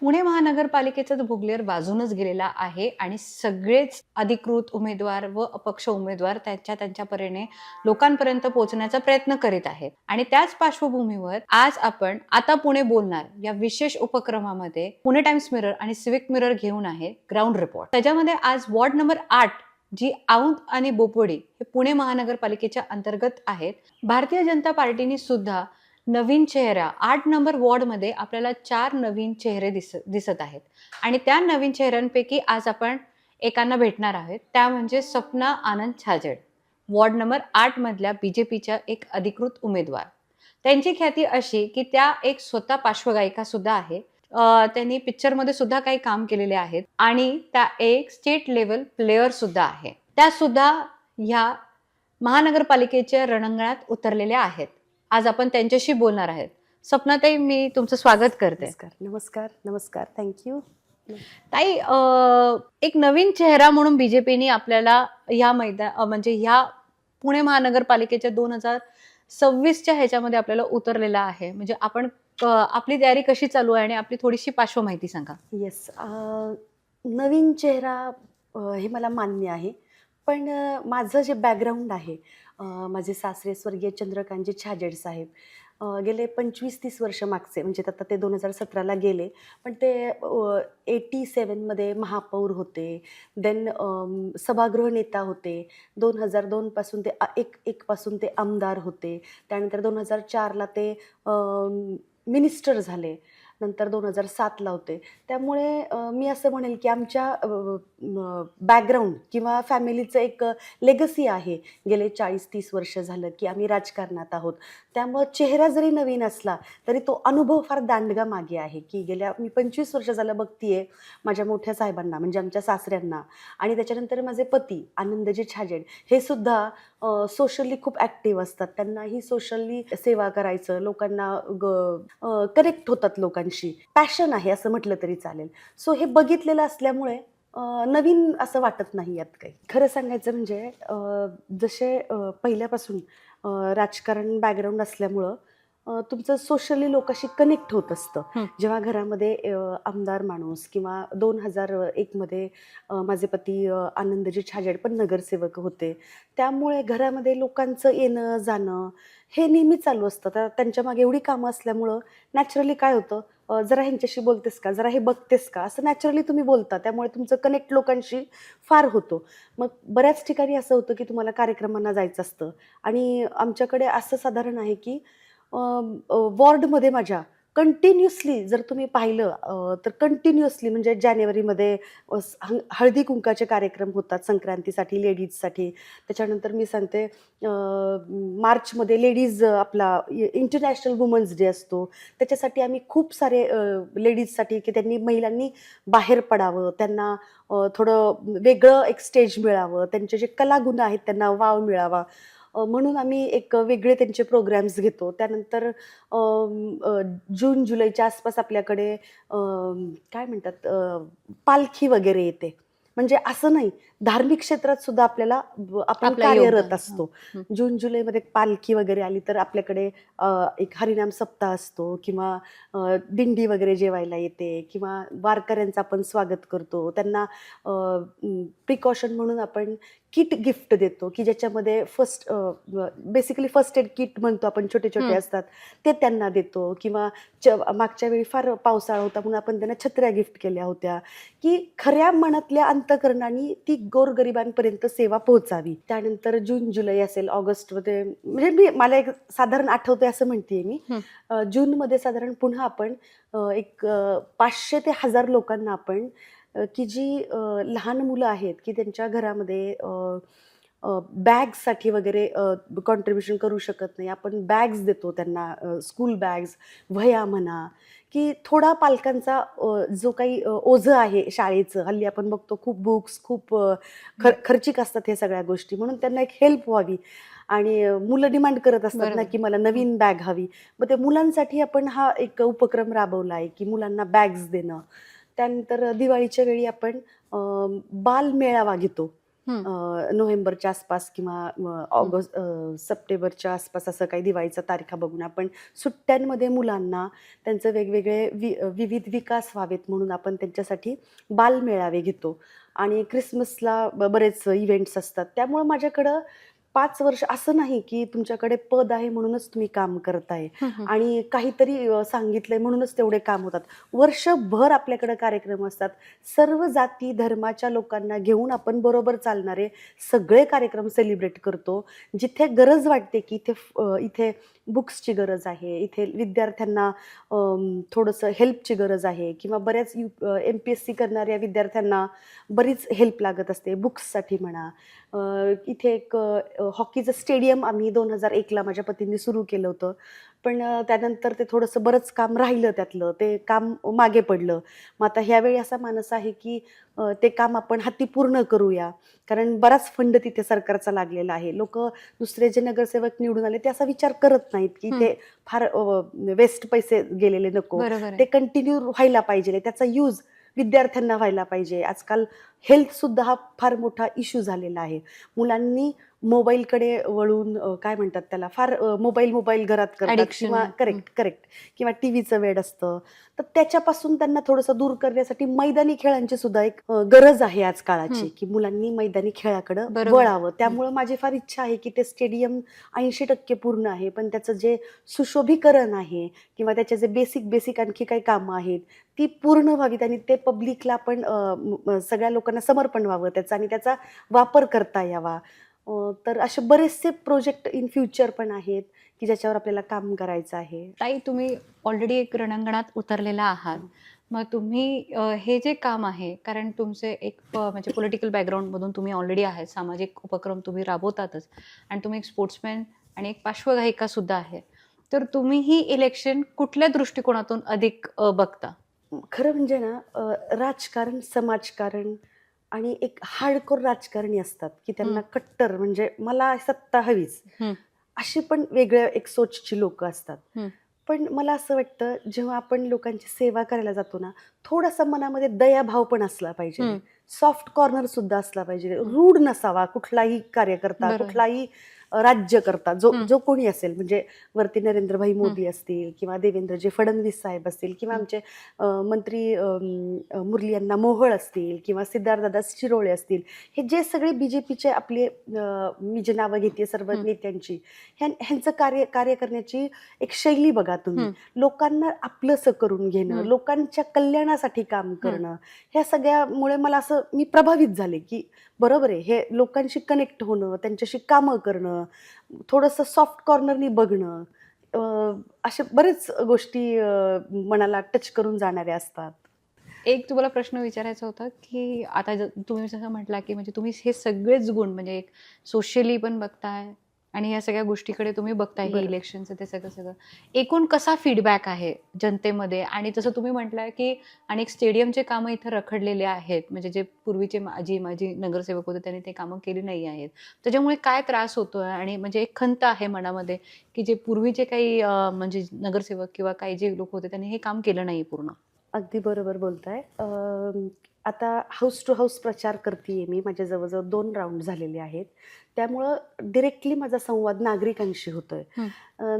पुणे महानगरपालिकेचाच जो भुगलेर वाजूनच गेलेला आहे आणि सगळेच अधिकृत उमेदवार व अपक्ष उमेदवार त्यांच्या त्यांच्या परीने लोकांपर्यंत पोहोचण्याचा प्रयत्न करीत आहेत. आणि त्याच पार्श्वभूमीवर आज आपण आता पुणे बोलणार या विशेष उपक्रमामध्ये पुणे टाइम्स मिरर आणि सिविक मिरर घेऊन आहे ग्राउंड रिपोर्ट. त्याच्यामध्ये आज वॉर्ड नंबर आठ जी औंध आणि बोपोडी हे पुणे महानगरपालिकेच्या अंतर्गत आहेत. भारतीय जनता पार्टीने सुद्धा नवीन चेहरा. आठ नंबर वॉर्डमध्ये आपल्याला चार नवीन चेहरे दिस दिसत आहेत. आणि त्या नवीन चेहऱ्यांपैकी आज आपण एकांना भेटणार आहोत. त्या म्हणजे सपना आनंद छाजेड. वॉर्ड नंबर आठ मधल्या बीजेपीच्या एक अधिकृत उमेदवार. त्यांची ख्याती अशी की त्या एक स्वतः पार्श्वगायिका सुद्धा आहे. त्यांनी पिक्चरमध्ये सुद्धा काही काम केलेले आहेत. आणि त्या एक स्टेट लेवल प्लेयर सुद्धा आहे. त्या सुद्धा ह्या महानगरपालिकेच्या रणांगणात उतरलेल्या आहेत. आज आपण त्यांच्याशी बोलणार आहेत. सपनाताई मी तुमचं स्वागत करते. नमस्कार नमस्कार नमस्कार. थँक्यू ताई एक नवीन चेहरा म्हणून बीजेपीने आपल्याला ह्या मैदान म्हणजे ह्या पुणे महानगरपालिकेच्या दोन हजार सव्वीसच्या ह्याच्यामध्ये आपल्याला उतरलेला आहे. म्हणजे आपण आपली तयारी कशी चालू आहे आणि आपली थोडीशी पार्श्व माहिती सांगा येस नवीन चेहरा हे मला मान्य आहे. पण माझं जे बॅकग्राऊंड आहे माझे सासरे स्वर्गीय चंद्रकांतजी छाजेड साहेब. गेले पंचवीस तीस वर्ष मागचे म्हणजे आता ते दोन हजार सतराला गेले. पण ते एटी सेवनमध्ये महापौर होते. देन सभागृह नेता होते. दोन हजार दोनपासून ते एक एकपासून ते आमदार होते. त्यानंतर दोन हजार चारला ते मिनिस्टर झाले. नंतर दोन हजार सातला होते. त्यामुळे मी असं म्हणेल की आमच्या बॅकग्राऊंड किंवा फॅमिलीचं एक लेगसी आहे. गेले चाळीस तीस वर्ष झालं की आम्ही राजकारणात आहोत. त्यामुळं चेहरा जरी नवीन असला तरी तो अनुभव फार दांडगा मागे आहे की गेल्या मी पंचवीस वर्ष झालं बघतीये माझ्या मोठ्या साहेबांना म्हणजे आमच्या सासऱ्यांना. आणि त्याच्यानंतर माझे पती आनंदजी छाजेड हे सुद्धा सोशली खूप ॲक्टिव्ह असतात. त्यांनाही सोशली सेवा करायचं लोकांना कनेक्ट होतात लोकांशी पॅशन आहे असं म्हटलं तरी चालेल. सो हे बघितलेलं असल्यामुळे नवीन असं वाटत नाही यात काही. खरं सांगायचं म्हणजे जसे पहिल्यापासून राजकारण बॅकग्राऊंड असल्यामुळं तुमचं सोशली लोकांशी कनेक्ट होत असतं. जेव्हा घरामध्ये आमदार माणूस किंवा दोन हजार एकमध्ये माझे पती आनंदजी छाजेड पण नगरसेवक होते. त्यामुळे घरामध्ये लोकांचं येणं जाणं हे नेहमी चालू असतं. तर त्यांच्या मागे एवढी कामं असल्यामुळं नॅचरली काय होतं? जरा ह्यांच्याशी बोलतेस का? जरा हे बघतेस का? असं नॅचरली तुम्ही बोलता त्यामुळे तुमचं कनेक्ट लोकांशी फार होतो. मग बऱ्याच ठिकाणी असं होतं की तुम्हाला कार्यक्रमांना जायचं असतं. आणि आमच्याकडे असं साधारण आहे की वॉर्डमध्ये माझ्या कंटिन्युअसली जर तुम्ही पाहिलं तर कंटिन्युअसली म्हणजे जानेवारीमध्ये हं- हळदी कुंकाचे कार्यक्रम होतात संक्रांतीसाठी लेडीजसाठी. त्याच्यानंतर मी सांगते मार्चमध्ये लेडीज आपला इंटरनॅशनल वुमन्स डे असतो. त्याच्यासाठी आम्ही खूप सारे लेडीजसाठी की त्यांनी महिलांनी बाहेर पडावं त्यांना थोडं वेगळं एक स्टेज मिळावं त्यांचे जे कलागुण आहेत त्यांना वाव मिळावा. म्हणून आम्ही एक वेगळे त्यांचे प्रोग्रॅम्स घेतो. त्यानंतर जून जुलैच्या आसपास आपल्याकडे काय म्हणतात पालखी वगैरे येते. म्हणजे असं नाही धार्मिक क्षेत्रात सुद्धा आपल्याला आपण कार्यरत. असतो. जून जुलैमध्ये पालखी वगैरे आली तर आपल्याकडे एक हरिनाम सप्ताह असतो किंवा दिंडी वगैरे जेवायला येते किंवा वारकऱ्यांचं आपण स्वागत करतो त्यांना प्रिकॉशन म्हणून आपण किट गिफ्ट देतो की ज्याच्यामध्ये first basically first aid kit म्हणतो आपण छोटे छोटे. असतात ते त्यांना देतो किंवा मागच्या वेळी फार पावसाळा होता म्हणून आपण त्यांना छत्र्या गिफ्ट केल्या होत्या की खऱ्या मनातल्या अंतकरणाने ती गोरगरिबांपर्यंत सेवा पोहोचावी. त्यानंतर जून जुलै असेल ऑगस्टमध्ये म्हणजे मी मला एक साधारण आठवते असं म्हणते मी. जूनमध्ये साधारण पुन्हा आपण एक पाचशे ते हजार लोकांना आपण की जी लहान मुलं आहेत की त्यांच्या घरामध्ये बॅग्ससाठी वगैरे कॉन्ट्रीब्युशन करू शकत नाही. आपण बॅग्स देतो त्यांना स्कूल बॅग्स वह्या म्हणा की थोडा पालकांचा जो काही ओझं आहे शाळेचं हल्ली आपण बघतो खूप बुक्स खूप खर खर्चिक असतात हे सगळ्या गोष्टी म्हणून त्यांना एक हेल्प व्हावी. आणि मुलं डिमांड करत असतात ना. की मला नवीन बॅग हवी. मग ते मुलांसाठी आपण हा एक उपक्रम राबवला आहे की मुलांना बॅग्स देणं. त्यानंतर दिवाळीच्या वेळी आपण अ, बाल मेळावा घेतो अ, नोव्हेंबरच्या आसपास किंवा अ, ऑगस्ट अ, सप्टेंबरच्या आसपास असं काही दिवाळीचा तारखा बघून आपण सुट्ट्यांमध्ये मुलांना त्यांचे वेगवेगळे वि विविध विकास व्हावेत म्हणून आपण त्यांच्यासाठी बालमेळावे घेतो. आणि क्रिसमसला ब बरेच इव्हेंट्स असतात. त्यामुळं माझ्याकडं पाच वर्ष असं नाही की तुमच्याकडे पद आहे म्हणूनच तुम्ही काम करताय. आणि काहीतरी सांगितलंय म्हणूनच तेवढे काम होतात. वर्षभर आपल्याकडे कार्यक्रम असतात. सर्व जाती धर्माच्या लोकांना घेऊन आपण बरोबर चालणारे सगळे कार्यक्रम सेलिब्रेट करतो. जिथे गरज वाटते की इथे इथे बुक्सची गरज आहे. इथे विद्यार्थ्यांना थोडंसं हेल्पची गरज आहे किंवा बऱ्याच U M P S C करणाऱ्या विद्यार्थ्यांना बरीच हेल्प लागत असते बुक्ससाठी म्हणा. इथे एक हॉकीचं स्टेडियम आम्ही दोन हजार एकला माझ्या पतींनी सुरू केलं होतं. पण त्यानंतर ते थोडंसं बरंच काम राहिलं त्यातलं. ते काम मागे पडलं. मग आता ह्यावेळी असा मानस आहे की ते काम आपण हाती पूर्ण करूया. कारण बराच फंड तिथे सरकारचा लागलेला आहे. लोक दुसरे जे नगरसेवक निवडून आले ते असा विचार करत नाहीत की इथे फार वेस्ट पैसे गेलेले नको. ते कंटिन्यू व्हायला पाहिजे. त्याचा यूज विद्यार्थ्यांना व्हायला पाहिजे. आजकाल हेल्थ सुद्धा हा फार मोठा इश्यू झालेला आहे. मुलांनी मोबाईलकडे वळून काय म्हणतात त्याला फार मोबाईल मोबाईल घरात करतात किंवा. करेक्ट करेक्ट किंवा टीव्हीचं वेड असतं. तर त्याच्यापासून त्यांना थोडंसं दूर करण्यासाठी मैदानी खेळांची सुद्धा एक गरज आहे आज काळाची. की मुलांनी मैदानी खेळाकडे. वळावं. त्यामुळे माझी फार इच्छा आहे की ते स्टेडियम ऐंशी टक्के पूर्ण आहे. पण त्याचं जे सुशोभीकरण आहे किंवा त्याचे जे बेसिक बेसिक आणखी काही कामं आहेत ती पूर्ण व्हावीत आणि ते पब्लिकला म- सगळ्या लोकांना समर्पण व्हावं त्याचा आणि त्याचा वापर करता यावा. तर असे बरेचसे प्रोजेक्ट इन फ्युचर पण आहेत की ज्याच्यावर आपल्याला काम करायचं आहे. ताई तुम्ही ऑलरेडी एक रणांगणात उतरलेला आहात. मग तुम्ही हे जे काम आहे कारण तुमचे एक म्हणजे पॉलिटिकल बॅकग्राऊंडमधून तुम्ही ऑलरेडी आहेत सामाजिक उपक्रम तुम्ही राबवतातच आणि तुम्ही एक स्पोर्ट्समॅन आणि एक पार्श्वगायिका सुद्धा आहे. तर तुम्ही ही इलेक्शन कुठल्या दृष्टिकोनातून अधिक बघता? खरं म्हणजे ना राजकारण समाजकारण आणि एक हार्डकोर राजकारणी असतात की त्यांना कट्टर म्हणजे मला सत्ता हवीच. अशी पण वेगळ्या एक सोचची लोक असतात. पण मला असं वाटतं जेव्हा आपण लोकांची सेवा करायला जातो ना थोडासा मनामध्ये दयाभाव पण असला पाहिजे. सॉफ्ट कॉर्नर सुद्धा असला पाहिजे रूढ नसावा कुठलाही कार्यकर्ता. कुठलाही अ, राज्यकर्ता जो. जो कोणी असेल म्हणजे वरती नरेंद्रभाई मोदी असतील किंवा देवेंद्रजी फडणवीस साहेब असतील किंवा. आमचे मंत्री मुरली यांना मोहोळ असतील किंवा सिद्धार्थदादा शिरोळे असतील हे जे सगळे बी जे पीचे आपले मी जे नावं घेते सर्व. नेत्यांची ह्या ह्यांचं कार्य कार्य करण्याची एक शैली बघा तुम्ही. लोकांना आपलंसं करून घेणं. लोकांच्या कल्याणासाठी काम करणं ह्या सगळ्यामुळे मला असं मी प्रभावित झाले की बरोबर आहे हे लोकांशी कनेक्ट होणं त्यांच्याशी कामं करणं थोडंसं सॉफ्ट कॉर्नरनी बघणं अशा बरेच गोष्टी मनाला टच करून जाणाऱ्या असतात. एक तुम्हाला प्रश्न विचारायचा होता की आता तुम्ही जसं म्हटला की म्हणजे तुम्ही हे सगळेच गुण म्हणजे एक सोशली पण बघताय आणि या सगळ्या गोष्टीकडे तुम्ही बघताय हे. इलेक्शनचं ते सगळं सगळं. एकूण कसा फीडबॅक आहे जनतेमध्ये? आणि जसं तुम्ही म्हटलंय की अनेक स्टेडियमचे कामं इथं रखडलेले आहेत. म्हणजे जे पूर्वीचे माझी माझी नगरसेवक होते त्यांनी ते कामं केली नाही आहेत. त्याच्यामुळे काय त्रास होतोय? आणि म्हणजे एक खंत आहे मनामध्ये की जे पूर्वीचे काही म्हणजे नगरसेवक किंवा काही जे लोक होते त्यांनी हे काम केलं नाही पूर्ण? अगदी बरोबर बोलताय. आता हाऊस टू हाऊस प्रचार करते मी. माझ्या जवळजवळ दोन राऊंड झालेले आहेत. त्यामुळं डिरेक्टली माझा संवाद नागरिकांशी होतोय.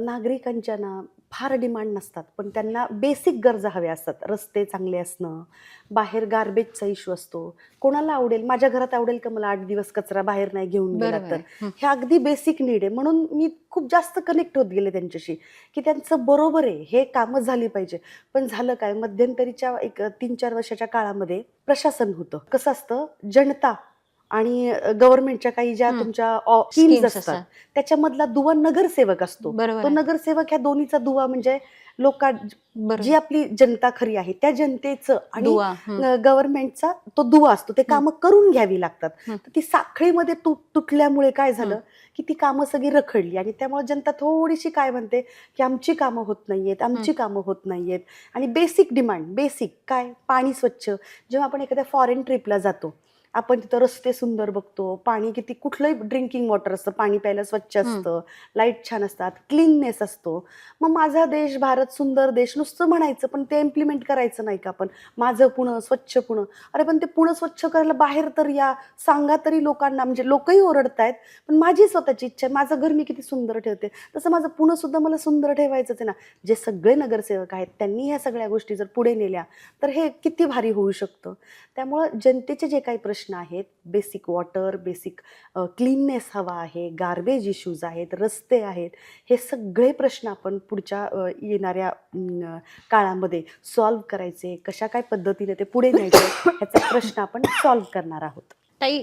नागरिकांच्या ना फार डिमांड नसतात पण त्यांना बेसिक गरजा हव्या असतात. रस्ते चांगले असणं बाहेर गार्बेजचा इश्यू असतो. कोणाला आवडेल माझ्या घरात आवडेल का मला आठ दिवस कचरा बाहेर नाही घेऊन गेला तर. हं. हे अगदी बेसिक नीड आहे. म्हणून मी खूप जास्त कनेक्ट होत गेले त्यांच्याशी की त्यांचं बरोबर आहे हे कामं झाली पाहिजे. पण झालं काय? मध्यंतरीच्या एक तीन चार वर्षाच्या काळामध्ये प्रशासन होतं. कसं असतं? जनता आणि गव्हर्नमेंटच्या काही ज्या. तुमच्या स्कीम्स असतात. त्याच्यामधला दुवा नगरसेवक असतो तो. नगरसेवक ह्या दोन्हीचा दुवा म्हणजे लोका. जी आपली जनता खरी आहे त्या जनतेचं आणि. गव्हर्नमेंटचा तो दुवा असतो ते कामं करून घ्यावी लागतात. तर ती साखळीमध्ये तुटल्यामुळे काय झालं. की ती कामं सगळी रखडली आणि त्यामुळे जनता थोडीशी काय म्हणते की आमची कामं होत नाहीयेत आमची कामं होत नाहीयेत आणि बेसिक डिमांड बेसिक काय पाणी स्वच्छ जेव्हा आपण एखाद्या फॉरेन ट्रिपला जातो आपण तिथं रस्ते सुंदर बघतो पाणी किती कुठलंही ड्रिंकिंग वॉटर असतं पाणी प्यायला स्वच्छ असतं लाइट छान असतात क्लीननेस असतो. मग माझा देश भारत सुंदर देश नुसतं म्हणायचं पण ते इम्प्लिमेंट करायचं नाही का आपण? माझं पुणं स्वच्छ पुणं. अरे पण ते पुणं स्वच्छ करायला बाहेर तर या सांगा तरी लोकांना म्हणजे लोकही ओरडतायत पण माझी स्वतःची इच्छा आहे माझं घर मी किती सुंदर ठेवते. तसं माझं पुणं सुद्धा मला सुंदर ठेवायचंच आहे ना. जे सगळे नगरसेवक आहेत त्यांनी ह्या सगळ्या गोष्टी जर पुढे नेल्या तर हे किती भारी होऊ शकतं. त्यामुळं जनतेचे जे काही प्रश्न आहेत. बेसिक वॉटर बेसिक क्लीननेस हवा आहे. गार्बेज इश्यूज आहेत. रस्ते आहेत. हे सगळे प्रश्न आपण पुढच्या येणाऱ्या काळामध्ये सॉल्व्ह करायचे. कशा काय पद्धतीने ते पुढे न्यायचे ह्याचा प्रश्न आपण सॉल्व्ह करणार आहोत. ताई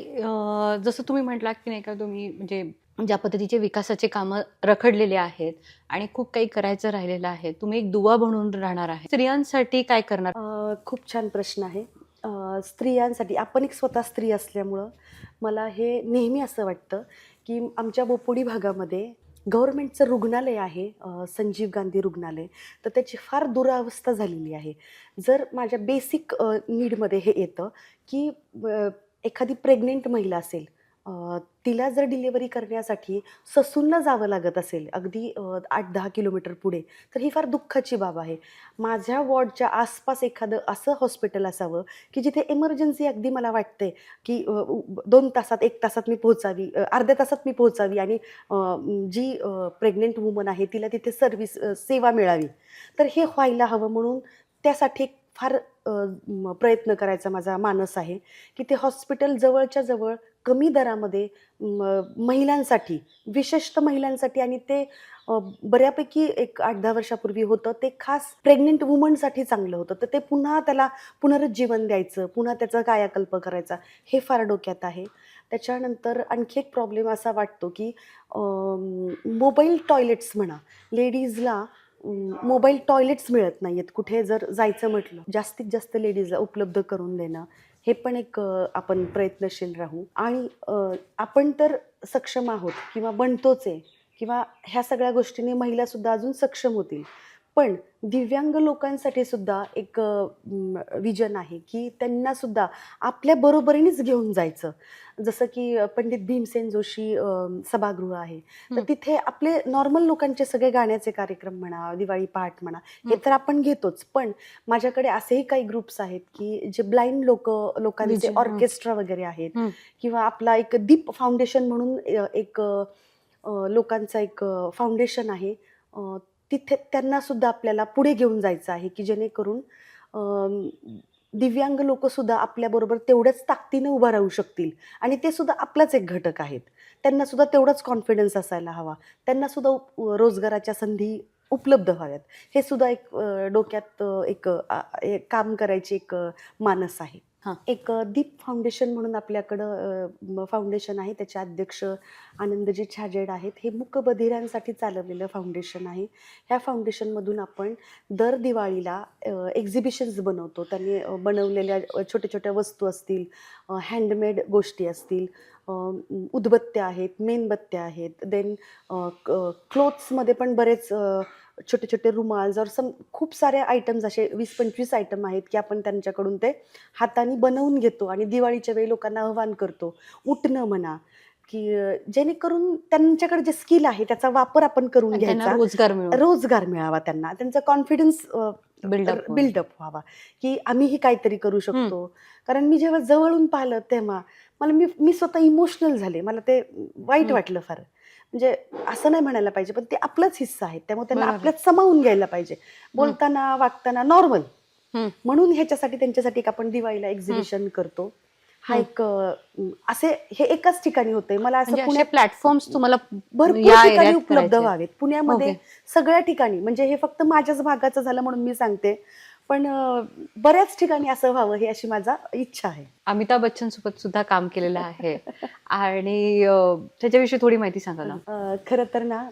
जसं तुम्ही म्हटलात की नाही का तुम्ही म्हणजे ज्या पद्धतीचे विकासाचे कामं रखडलेले आहेत आणि खूप काही करायचं राहिलेलं आहे तुम्ही एक दुवा बनून राहणार आहे. स्त्रियांसाठी काय करणार? खूप छान प्रश्न आहे. स्त्रियांसाठी आपण एक स्वतः स्त्री असल्यामुळं मला हे नेहमी असं वाटतं की आमच्या बोपोडी भागामध्ये गव्हर्मेंटचं रुग्णालय आहे संजीव गांधी रुग्णालय. तर त्याची फार दुरावस्था झालेली आहे. जर माझ्या बेसिक नीडमध्ये हे येतं की एखादी प्रेग्नेंट महिला असेल अ, तिला जर डिलिव्हरी करण्यासाठी ससूनला जावं लागत असेल अगदी अ, आठ दहा किलोमीटर पुढे तर ही फार दुःखाची बाब आहे. माझ्या वॉर्डच्या आसपास एखादं असं हॉस्पिटल असावं की जिथे इमर्जन्सी अगदी मला वाटते की अ, उ- दोन तासात एक तासात मी पोहोचावी अ, अर्ध्या तासात मी पोहोचावी आणि अ, जी प्रेग्नेंट वुमन आहे तिला तिथे सर्व्हिस सेवा मिळावी. तर हे व्हायला हवं म्हणून त्यासाठी फार अ, म, प्रयत्न करायचा माझा मानस आहे की ते हॉस्पिटल जवळच्या जवळ कमी दरामध्ये महिलांसाठी विशेषतः महिलांसाठी आणि ते बऱ्यापैकी एक आठ दहा वर्षापूर्वी होतं ते खास प्रेग्नेंट वुमनसाठी चांगलं होतं. तर ते पुन्हा त्याला पुनरुज्जीवन द्यायचं पुन्हा त्याचा कायाकल्प करायचा हे फार डोक्यात आहे. त्याच्यानंतर आणखी एक प्रॉब्लेम असा वाटतो की मोबाईल टॉयलेट्स म्हणा लेडीजला मोबाईल टॉयलेट्स मिळत नाही आहेत कुठे जर जायचं म्हटलं जास्तीत जास्त लेडीजला उपलब्ध करून देणं हे पण एक आपण प्रयत्नशील राहू. आणि आपण तर सक्षम आहोत किंवा बनतोच आहे किंवा ह्या सगळ्या गोष्टींनी महिलासुद्धा अजून सक्षम होतील. पण दिव्यांग लोकांसाठी सुद्धा एक विजन आहे की त्यांना सुद्धा आपल्या बरोबरीनेच घेऊन जायचं जसं की पंडित भीमसेन जोशी सभागृह आहे तर. तिथे आपले नॉर्मल लोकांचे सगळे गाण्याचे कार्यक्रम म्हणा दिवाळी पहाट म्हणा हे. तर आपण घेतोच पण माझ्याकडे असेही काही ग्रुप्स आहेत की जे ब्लाइंड लोक लोकांचे. ऑर्केस्ट्रा वगैरे आहेत. किंवा आपला एक दीप फाउंडेशन म्हणून एक लोकांचा एक फाउंडेशन आहे तिथे त्यांना सुद्धा आपल्याला पुढे घेऊन जायचं आहे की जेणेकरून दिव्यांग लोक सुद्धा आपल्याबरोबर तेवढ्याच ताकदीने उभा राहू शकतील. आणि ते सुद्धा आपलाच एक घटक आहेत. त्यांना सुद्धा तेवढाच कॉन्फिडन्स असायला हवा. त्यांना सुद्धा उप- रोजगाराच्या संधी उपलब्ध व्हाव्यात. हे सुद्धा एक डोक्यात एक एक काम करायची एक मानस आहे. हां. एक दीप फाउंडेशन म्हणून आपल्याकडं फाउंडेशन आहे. त्याचे अध्यक्ष आनंदजी छाजेड आहेत. हे मूकबधिरांसाठी चालवलेलं फाउंडेशन आहे. ह्या फाउंडेशनमधून आपण दर दिवाळीला एक्झिबिशन्स बनवतो. त्यांनी अ, बनवलेल्या अ, छोट्या छोट्या वस्तू असतील हँडमेड गोष्टी असतील अ, उदबत्त्या आहेत मेणबत्त्या आहेत. देन क्लोथ्समध्ये पण बरेच अ, छोटे छोटे रुमाल और सम खूप सारे आयटम्स असे वीस पंचवीस आयटम आहेत की आपण त्यांच्याकडून ते हाताने बनवून घेतो आणि दिवाळीच्या वेळी लोकांना आव्हान करतो. उठणं म्हणा की जेणेकरून त्यांच्याकडे जे स्किल आहे त्याचा वापर आपण करून घ्यायचा. रोजगार रोजगार मिळावा त्यांना. त्यांचा कॉन्फिडन्स बिल्डअप बिल्डअप व्हावा. की आम्हीही काहीतरी करू शकतो. कारण मी जेव्हा जवळून पाहिलं तेव्हा मला मी मी स्वतः इमोशनल झाले. मला ते वाईट. वाटलं फार. म्हणजे असं नाही म्हणायला पाहिजे पण ते आपलाच हिस्सा आहे त्यामुळे त्यांना. आपल्यात समावून घ्यायला पाहिजे बोलताना वागताना नॉर्मल. म्हणून ह्याच्यासाठी त्यांच्यासाठी एक आपण दिवाळीला एक्झिबिशन करतो हा. एक असे हे एकाच ठिकाणी होतंय मला असं म्हणजे असे पुण्यात प्लॅटफॉर्म्स तुम्हाला भरपूर ठिकाणी उपलब्ध. व्हावेत पुण्यामध्ये. सगळ्या ठिकाणी म्हणजे हे फक्त माझ्याच भागाचं झालं म्हणून मी सांगते पण बऱ्याच ठिकाणी असं व्हावं ही अशी माझा इच्छा आहे. अमिताभ बच्चन सोबत सुद्धा काम केलेलं आहे. आणि त्याच्याविषयी थोडी माहिती सांगा ना. खरं तर ना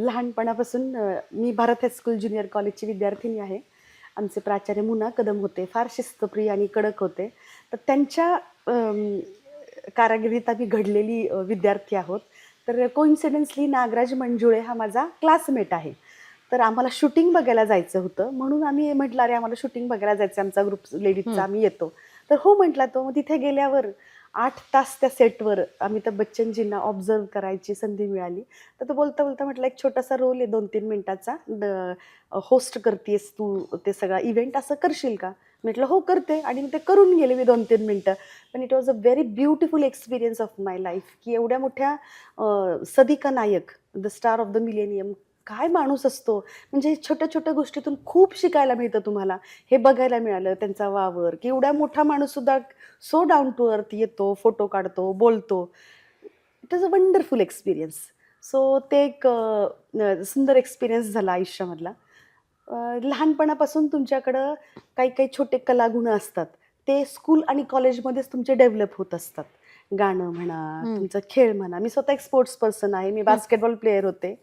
लहानपणापासून मी भारत हायस्कूल ज्युनियर कॉलेजची विद्यार्थिनी आहे. आमचे प्राचार्य मुना कदम होते फार शिस्तप्रिय आणि कडक होते. तर त्यांच्या कारागिरीत आम्ही घडलेली विद्यार्थी आहोत. तर कोइन्सिडन्सली नागराज मंजुळे हा माझा क्लासमेट आहे. तर आम्हाला शूटिंग बघायला जायचं होतं. म्हणून आम्ही म्हटलं अरे आम्हाला शूटिंग बघायला जायचं आमचा ग्रुप लेडीजचा. आम्ही येतो. तर हो म्हटला तो. मग तिथे गेल्यावर आठ तास त्या सेटवर अमिताभ बच्चनजींना ऑब्झर्व करायची संधी मिळाली. तर तो बोलता बोलता म्हटलं एक छोटासा रोल आहे दोन तीन मिनिटाचा. होस्ट करतेस तू ते सगळा. इव्हेंट असं करशील का? म्हटलं हो करते. आणि मी ते करून गेले मी दोन तीन मिनटं. पण it was a very beautiful experience of my life की एवढ्या मोठ्या Sadika Nayak the star of the millennium काय माणूस असतो? म्हणजे छोट्या छोट्या गोष्टीतून खूप शिकायला मिळतं तुम्हाला. हे बघायला मिळालं त्यांचा वावर की एवढा मोठा माणूस सुद्धा सो डाऊन टू अर्थ येतो फोटो काढतो बोलतो. It is a wonderful experience so ते एक सुंदर एक्सपिरियन्स झाला आयुष्यामधला. लहानपणापासून तुमच्याकडं काही काही छोटे कलागुण असतात. ते स्कूल आणि कॉलेजमध्येच तुमचे डेव्हलप होत असतात. गाणं म्हणा. तुमचा खेळ म्हणा. मी स्वतः एक स्पोर्ट्स पर्सन आहे. मी बास्केटबॉल प्लेयर होते.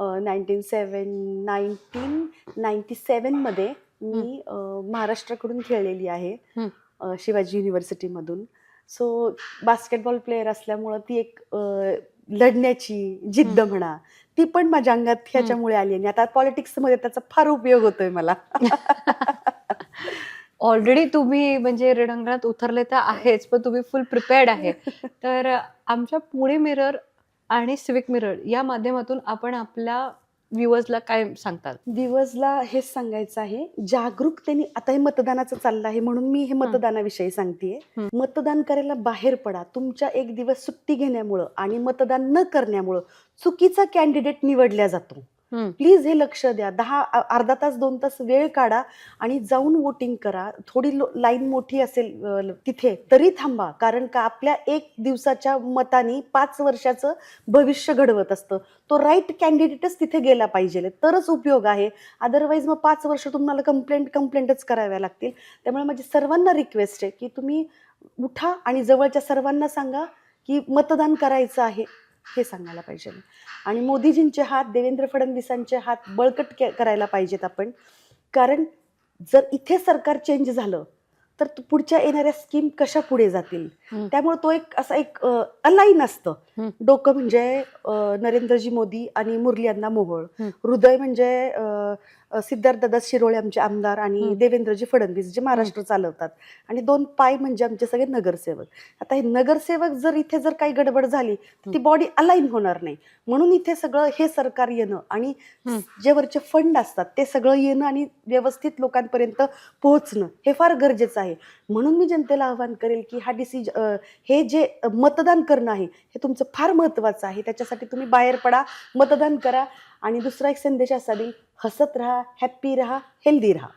नाईन्टीन सेवन नाईन्टीन नाईन्टी सेवनमध्ये मी महाराष्ट्राकडून खेळलेली आहे शिवाजी युनिव्हर्सिटीमधून. सो बास्केटबॉल प्लेयर असल्यामुळं ती एक लढण्याची जिद्द. म्हणा ती पण माझ्या अंगात ह्याच्यामुळे आली आणि आता पॉलिटिक्समध्ये त्याचा फार उपयोग होतोय मला. ऑलरेडी तुम्ही म्हणजे रणांगणात उतरले तर आहेच पण तुम्ही फुल प्रिपेअर्ड आहे. तर आमच्या पुणे मिरर आणि सिविक मिरर या माध्यमातून आपण आपल्या व्ह्युअर्सला काय सांगतात दिवसला हेच सांगायचं आहे जागरूकतेने आता हे मतदानाचं चाललं आहे म्हणून मी हे मतदानाविषयी सांगतेय. मतदान करायला बाहेर पडा तुमच्या एक दिवस सुट्टी घेण्यामुळं आणि मतदान न करण्यामुळं चुकीचा कॅन्डिडेट निवडला जातो. प्लीज हे लक्ष द्या. दहा अर्धा तास दोन तास वेळ काढा आणि जाऊन वोटिंग करा. थोडी लाईन मोठी असेल तिथे तरी थांबा. कारण का आपल्या एक दिवसाच्या मताने पाच वर्षाचं भविष्य घडवत असतं. तो राईट कॅन्डिडेटच तिथे गेला पाहिजे. तरच उपयोग आहे. अदरवाईज मग पाच वर्ष तुम्हाला कंप्लेंट कंप्लेंटच कराव्या लागतील. त्यामुळे माझी सर्वांना रिक्वेस्ट आहे की तुम्ही उठा आणि जवळच्या सर्वांना सांगा की मतदान करायचं आहे. हे सांगायला पाहिजे आणि मोदीजींचे हात देवेंद्र फडणवीसांचे हात बळकट करायला पाहिजेत आपण कारण जर इथे सरकार चेंज झालं तर पुढच्या येणाऱ्या स्कीम कशा पुढे जातील. त्यामुळे तो एक असा एक अलाईन असतं. डोकं म्हणजे नरेंद्रजी मोदी आणि मुरली अण्णा मोहोळ. हृदय म्हणजे सिद्धार्थदादा शिरोळे आमचे आमदार आणि. देवेंद्रजी फडणवीस जे महाराष्ट्र चालवतात. आणि दोन पाय म्हणजे आमचे सगळे नगरसेवक. आता हे नगरसेवक जर इथे जर काही गडबड झाली तर ती बॉडी अलाईन होणार नाही. म्हणून इथे सगळं हे सरकार येणं आणि. जे वरचे फंड असतात ते सगळं येणं आणि व्यवस्थित लोकांपर्यंत पोहोचणं हे फार गरजेचं आहे. म्हणून मी जनतेला आवाहन करेल की हा डिसिज हे जे मतदान करणं आहे हे तुमचं फार महत्त्वाचं आहे. त्याच्यासाठी तुम्ही बाहेर पडा मतदान करा आणि दुसरा एक संदेश असा देईल हसत राहा हॅप्पी राहा हेल्दी राहा.